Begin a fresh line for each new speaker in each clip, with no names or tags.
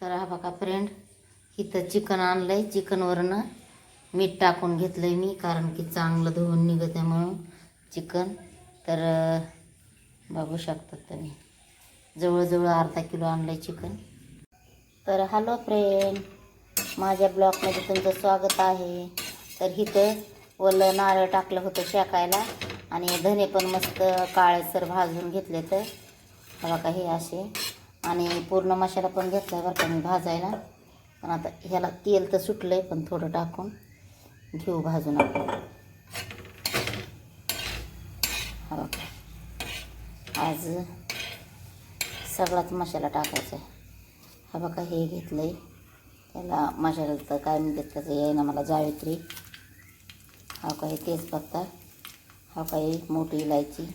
तर हा बघा फ्रेंड इथं चिकन आणलंय. चिकनवरनं मीठ टाकून घेतलंय मी कारण की चांगलं धुवून निघत आहे म्हणून चिकन तर बघू शकतात तुम्ही. जवळजवळ अर्धा किलो आणलंय चिकन तर हॅलो फ्रेंड माझ्या ब्लॉगमध्ये तुमचं स्वागत आहे. तर इथं ओलं नारळ टाकलं होतं शेकायला आणि धने पण मस्त काळेसर भाजून घेतले तर बघा का हे असे. आणि पूर्ण मसाला पण घेतला बरं का मी भाजायला. पण आता ह्याला तेल तर सुटलं आहे पण थोडं टाकून घेऊ भाजून आपण. हा बघा. आज सगळाच मसाला टाकायचा आहे हा बघा हे घेतलं आहे त्याला मसाला तर काय म्हणतात त्याचं येईना मला जावित्री हा काही तेजपत्ता. हा काही मोठी इलायची.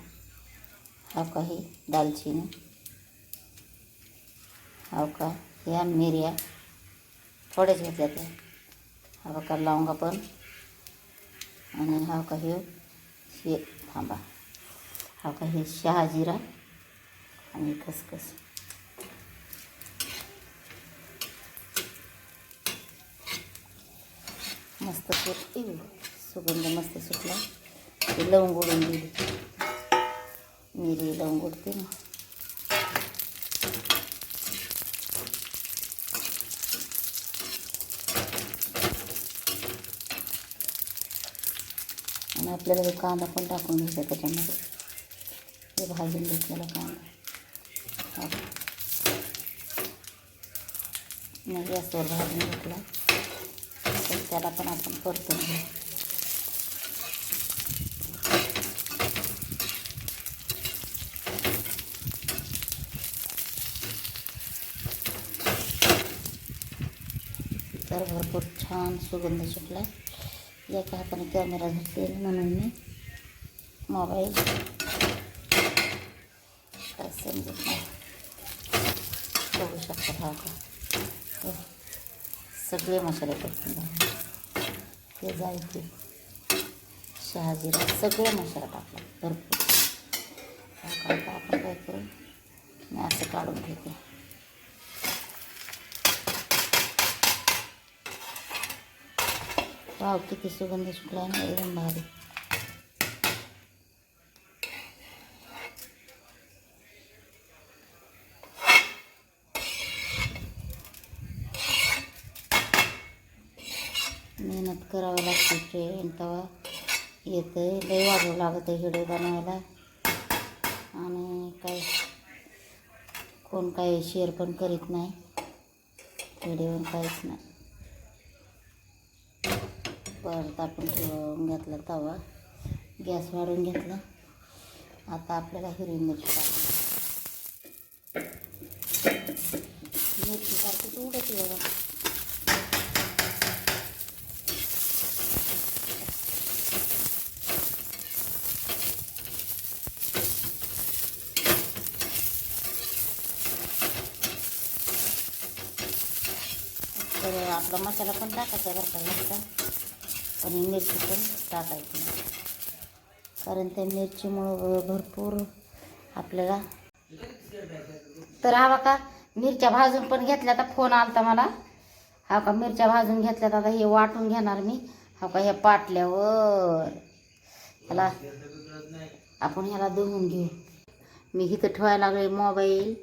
हा काही दालचिनी. हा का? ह्या मिर्या थोड्याच घेतल्या त्या हा का? लवंगा पण आणि हा का हे? शे थांबा. हा का हे शहाजिरा आणि खसखस. मस्त सुट सुगंध मस्त सुटला. ते लवंग उडून दिली. मिरी लवंग उडते ना आणि आपल्याला हे कांदा पण टाकून घ्यायचा त्याच्यामध्ये. हे भाजून घेतलेला कांदा. हा. मग गॅसवर भाजून घेतला. तर त्याला पण आपण परतून घेऊ. तर भरपूर छान सुगंध सुटला एका हाताने कॅमेरा घेतलेला म्हणून मी मोबाईल काय समजत नाही बघू शकता हा का हे सगळे मसाले टाकून घ्या. हे। जायचे शहाजिरा सगळे मसाला टाकला भरपूर। हा का आता आपण काय करू मी असं काढून घेते वाव किती सुगंध सुटला आहे ना एकदम भारी. मेहनत करावं लागते ट्रेन तेव्हा येतं लय वाजवं लागतं हिडे बनवायला. आणि काय कोण काय शेअर पण करीत नाही. व्हिडिओ काहीच नाही. परत आपण ठेवून घेतला तवा. गॅस वाढवून घेतला. आता आपल्याला हिरवी मिरची टाकली मिरची सारखी उडत बघा. तर आपला मसाला पण टाकायचा बरं का आणि मिरची पण टाकायची. कारण त्या मिरचीमुळं भरपूर आपल्याला तर हवा का मिरच्या भाजून पण घेतल्या तर फोन आलता मला. हा का मिरच्या भाजून घेतल्यात. आता हे वाटून घेणार मी. हा का ह्या पाटल्यावर. ह्याला आपण ह्याला धुवून घेऊ. मी इथं ठेवायला लागले मोबाईल.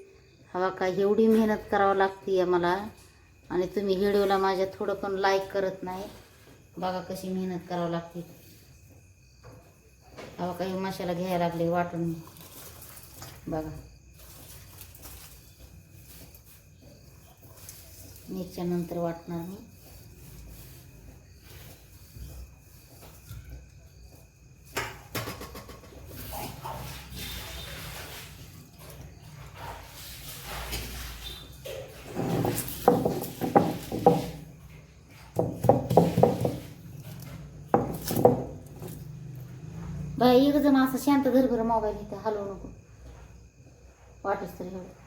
हवा का एवढी मेहनत करावं लागते आहे मला. आणि तुम्ही व्हिडिओला माझ्या थोडं पण लाईक करत नाही. बघा कशी मेहनत करावं लागते. अवा काही मशाला घ्यायला लागले वाटून. बघा. मिरच्या नंतर वाटणार मी जण असं शांत धर बरं मोबाईल इथं हलवू नको. वाटच तरी एवढं.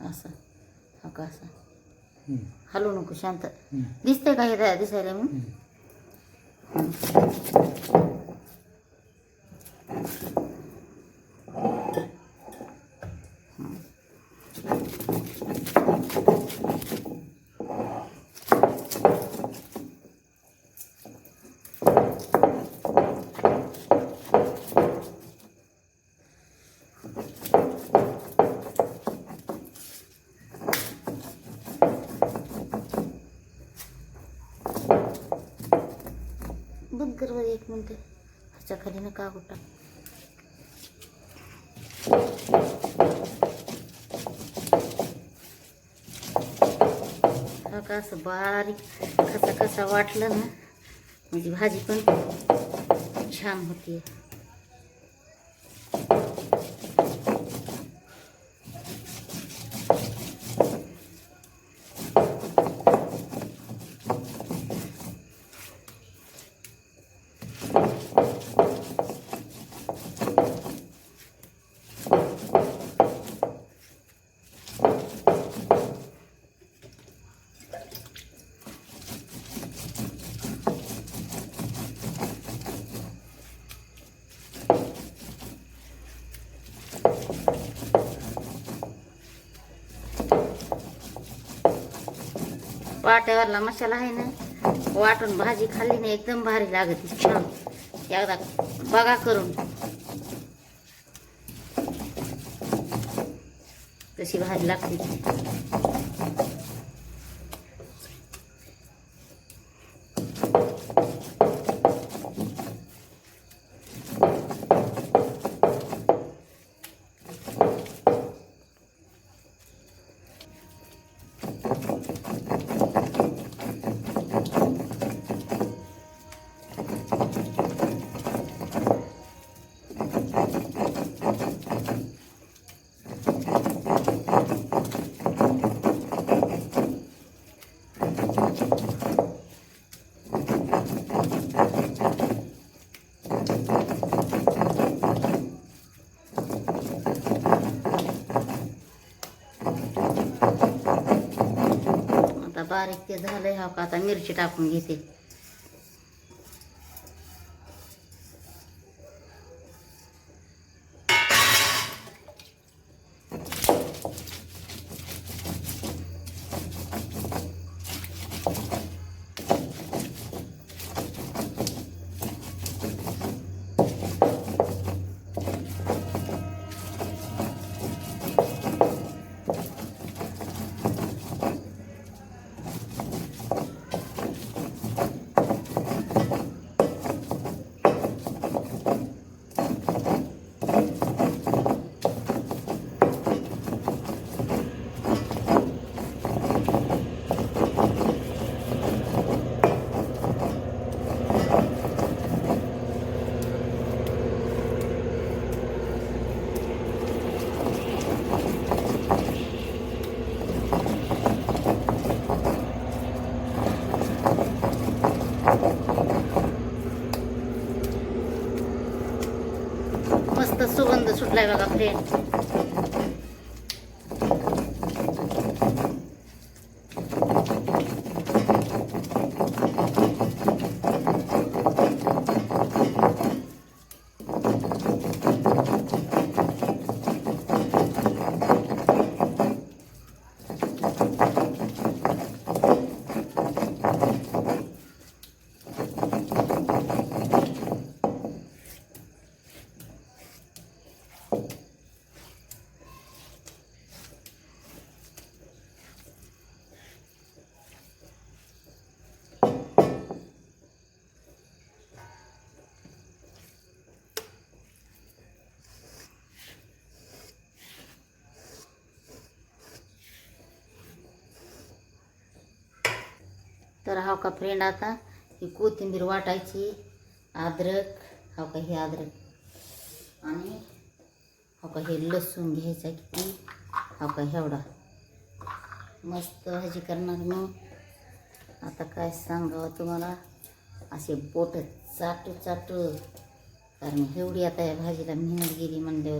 असं हा का असं हलवू नको शांत. दिसतंय का हे दिसायला मग? कर ह्याच्या खाली ना का टाक हा का असं बारीक कसा कसा वाटलं ना म्हणजे भाजी पण छान होती वाट्यावरला मसाला आहे ना वाटून भाजी खाल्ली ना एकदम भारी लागते छान. एकदा बघा करून. कशी भारी लागते. बारीक ते झालंय हा का आता मिरची टाकून घेते मस्त सुगंध सुटलाय बघा फ्रेंड तर हा का फ्रेंड आता ही कोथिंबीर वाटायची अद्रक हा का हे अद्रक. आणि हा का हे लसूण घ्यायचा किती हा का एवढा. मस्त भाजी करणार मी आता काय सांगावं तुम्हाला? असे बोट चाटू चाटू कारण एवढी आता या भाजीला मेहनत गेली म्हणले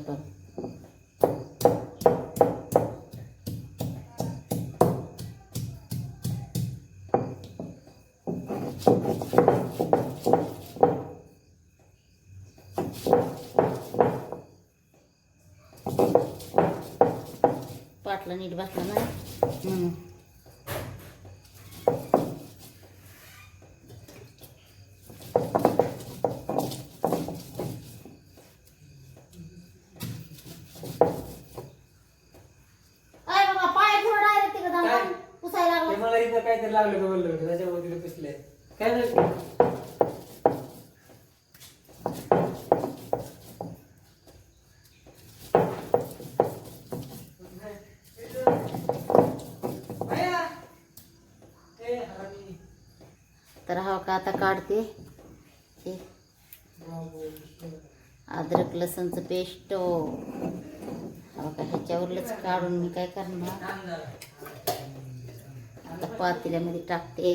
तिकडे
काय?
जाऊन पुसायला
ते
लागला
मला इथं काहीतरी लागलं का बोललं होतं त्याच्यामुळे तिथे पुसले काय नाही भैया! ए, हरामी.
तर हा का आता काढते हे अद्रक लसणचं पेस्ट हो. का ह्याच्यावरच काढून मी काय करणार? आता पातेल्यामध्ये टाकते.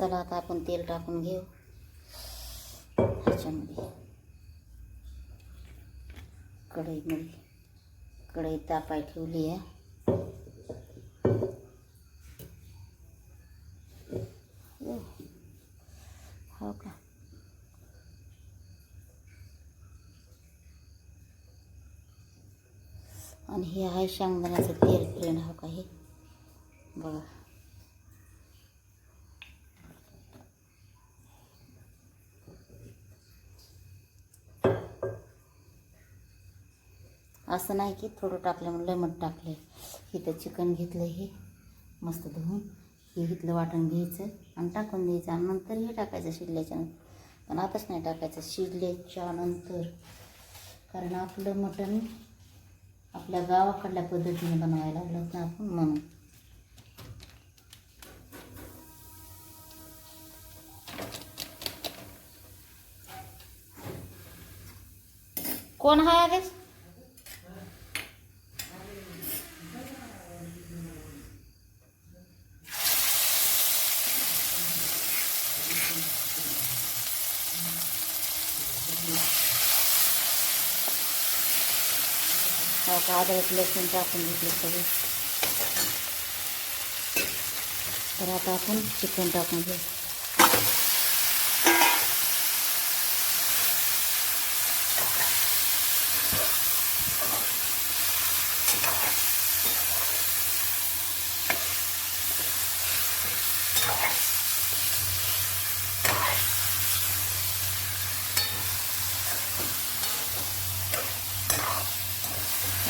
चला आता आपण तेल टाकून घेऊ. ह्याच्यामध्ये. कढईमध्ये कढई तापाय ठेवली आहे. हो. हो. का? आणि हे आहे शेंगदाण्याचं तेल फ्रेंड हो का हे? बघा. असं नाही की थोडं टाकलं म्हणलं लेमट टाकलं इथं चिकन घेतलं हे. मस्त धुवून हे इथलं वाटण घ्यायचं आणि टाकून द्यायचं. आणि नंतर हे टाकायचं शिजल्याच्या नंतर. पण आताच नाही टाकायचं शिजल्याच्या नंतर. कारण आपलं मटण आपल्या गावाकडल्या पद्धतीने बनवायला लागलं ना आपण म्हणून. कोण हा आदेश अद्रक लसूण टाकून घेतलं सगळं. तर आता आपण चिकन टाकून घेऊ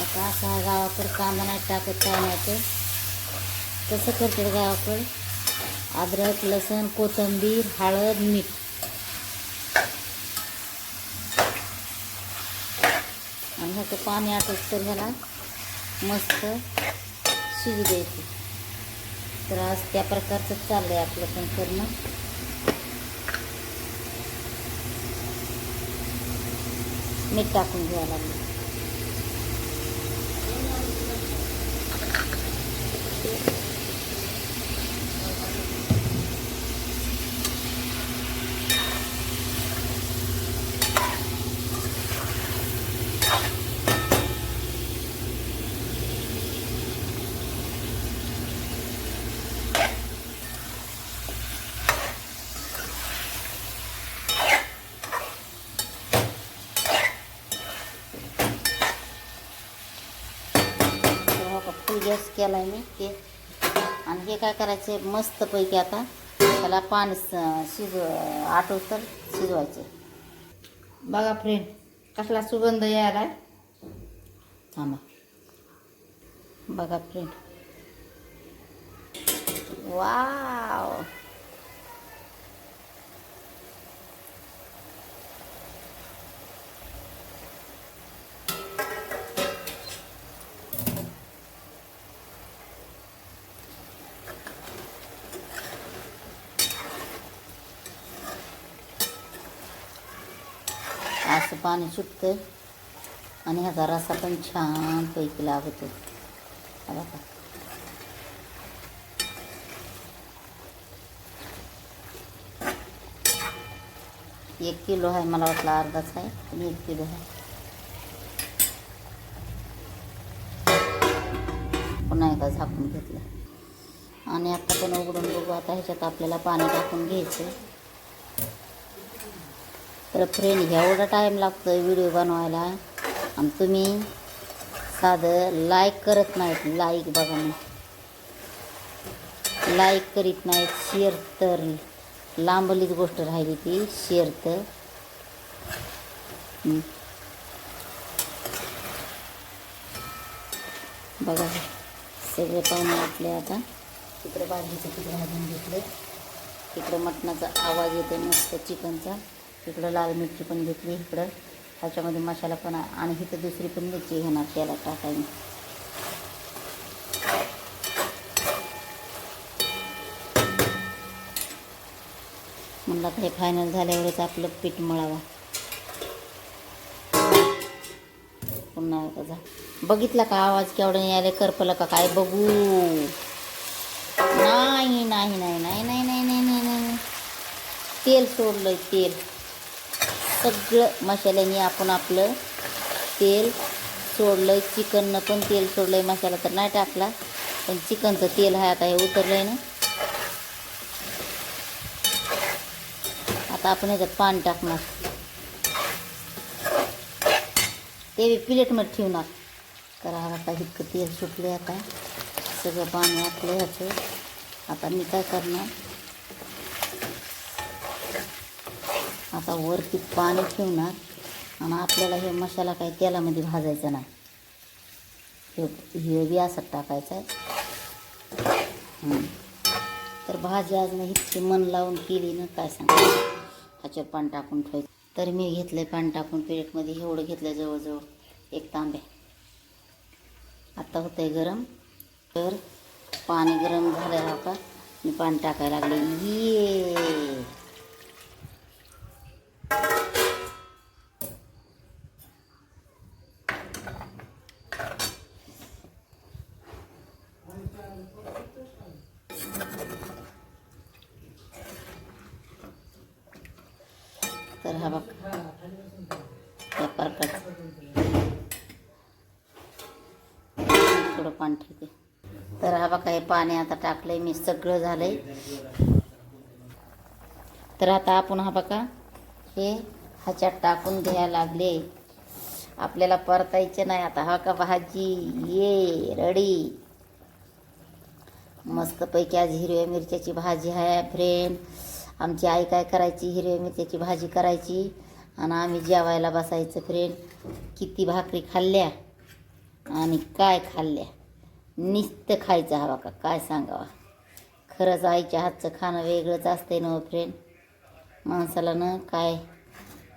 आता असं आहे गावाकडे कांदा नाही टाकत काय नाही ते तसं करते गावाकडे अद्रक लसूण कोथिंबीर हळद मीठ. आणि ह्याचं पाणी आटत तर ह्याला मस्त शिजू द्यायचं. तर आज त्या प्रकारचं आहे आपलं पण करणं. मीठ टाकून घ्यायला लागलं तर हो का फुल गॅस केला आहे मी ते. आणि हे काय करायचे मस्तपैकी आता त्याला पाणी शिज आटो तर शिजवायचे. बघा फ्रेंड कसला सुगंध यायला थांबा. बघा फ्रेंड वाव असं पाणी सुटतं आणि ह्याचा रसा पण छानपैकी लागतो बघा. एक किलो आहे मला वाटलं अर्धाच आहे पण एक किलो आहे. पुन्हा एकदा झाकून घेतलं आणि आता पण उघडून बघू आता ह्याच्यात आपल्याला पाणी टाकून घ्यायचं तर फ्रेंड एवढा टाईम लागतो व्हिडिओ बनवायला. आणि तुम्ही साधं लाईक करत नाहीत लाईक बघा मी लाईक करीत नाहीत शेअर तर लांबलीच गोष्ट राहिली ती शेअर तर. बघा सगळे पाहुणे आपले आता. तिकडे बाजरीचं तिकडे भाजून घेतलं तिकडं मटणाचा आवाज येतो मस्त चिकनचा. तिकडं लाल मिरची पण घेतली इकडं. ह्याच्यामध्ये मसाला पण आणि इथं दुसरी पण मिरची घेणार त्याला टाकायला म्हणलं हे फायनल झाल्यावरच आपलं पीठ मळावा. पुन्हा एकदा बघितला का आवाज केवढा यायला करपलं का काय? बघू. नाही नाही नाही नाही नाही नाही नाही नाही नाही. तेल सोडलंय तेल. सगळं मसाल्याने आपण आपलं तेल सोडलं आहे चिकननं पण तेल सोडलं आहे मसाला तर नाही टाकला. पण चिकनचं तेल आहे आता हे आहे ना. आता आपण ह्याच्यात पाणी टाकणार. ते प्लेटमध्ये ठेवणार. करा आता इतकं तेल सुटले आता. सगळं पाणी आपलं ह्याचं. आता मी काय करणार? आता वरती पाणी ठेवणार आणि आपल्याला हे मसाला काही तेलामध्ये भाजायचा नाही. हे हे बी असं टाकायचं आहे. तर भाजी आज नाही इतकी मन लावून केली ना काय सांग. ह्याच्यावर पाणी टाकून ठेवायचं. तर मी घेतलं पाणी टाकून प्लेटमध्ये एवढं घेतलं जवळजवळ एक तांब्या आत्ता होतं आहे गरम. तर पाणी गरम झालं का मी पाणी टाकायला लागले. ये! थोडं पाणी ठेवते. तर हा बघा हे पाणी आता टाकलंय मी सगळं झालंय. तर आता आपण हा बघा हे ह्याच्यात टाकून घ्यायला लागले. आपल्याला परतायचे नाही आता हा का भाजी? ये रडी. मस्तपैकी आज हिरव्या मिरच्याची भाजी आहे फ्रेंड आमची आई काय करायची? हिरव्या मिरच्याची भाजी करायची. आणि आम्ही जेवायला बसायचं फ्रेंड किती भाकरी खाल्ल्या? आणि काय खाल्ल्या? निस्त खायचं हवा का? काय सांगावा? खरंच आईच्या हातचं खाणं वेगळंच असतंय ना फ्रेंड माणसाला ना काय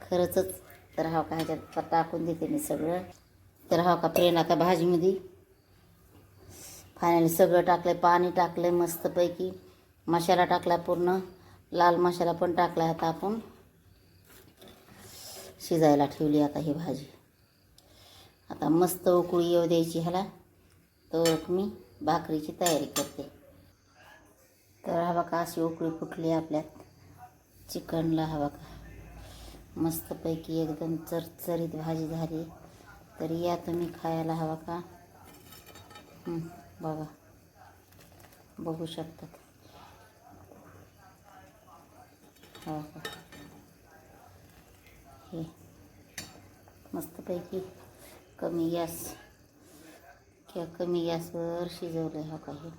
खरंचच तर हा का ह्याच्यात टाकून देते मी सगळं. तर हा का फ्रेंड आता भाजीमध्ये? फायनली सगळं टाकलं पाणी टाकलं मस्तपैकी. मसाला टाकला पूर्ण. लाल मसाला पण टाकला आता आपण. शिजायला ठेवली आता ही भाजी. आता मस्त उकळी येऊ द्यायची ह्याला. तर मी भाकरीची तयारी करते. तर हा बघा अशी उकळी फुटली आपल्यात. चिकनला हा बघा. मस्तपैकी एकदम चरचरीत भाजी झाली. तर या तुम्ही खायला हवा का बघा. बघू शकतात हो का हे. मस्तपैकी कमी गॅस किंवा कमी गॅसवर शिजवलं आहे हा काही.